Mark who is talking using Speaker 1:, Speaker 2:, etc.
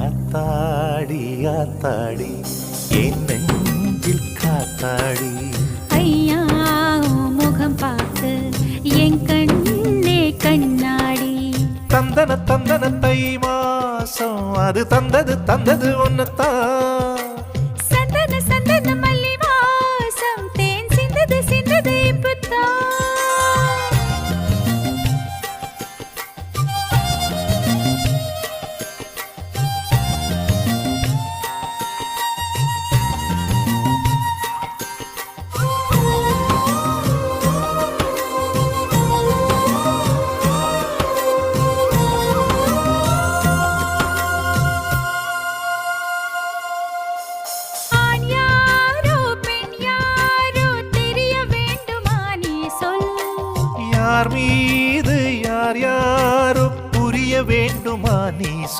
Speaker 1: ஆத்தாடி ஆத்தாடி என் நெஞ்சில் காத்தாடி.
Speaker 2: ஐயா முகம் பார்த்து என் கண்ணே கண்ணாடி.
Speaker 1: தந்தன தந்தன தை மாசம் அது தந்தது தந்தது ஒன்னத்தான்
Speaker 2: யார்
Speaker 1: மீது யார் யாரும் புரிய வேண்டுமா நீ சொல்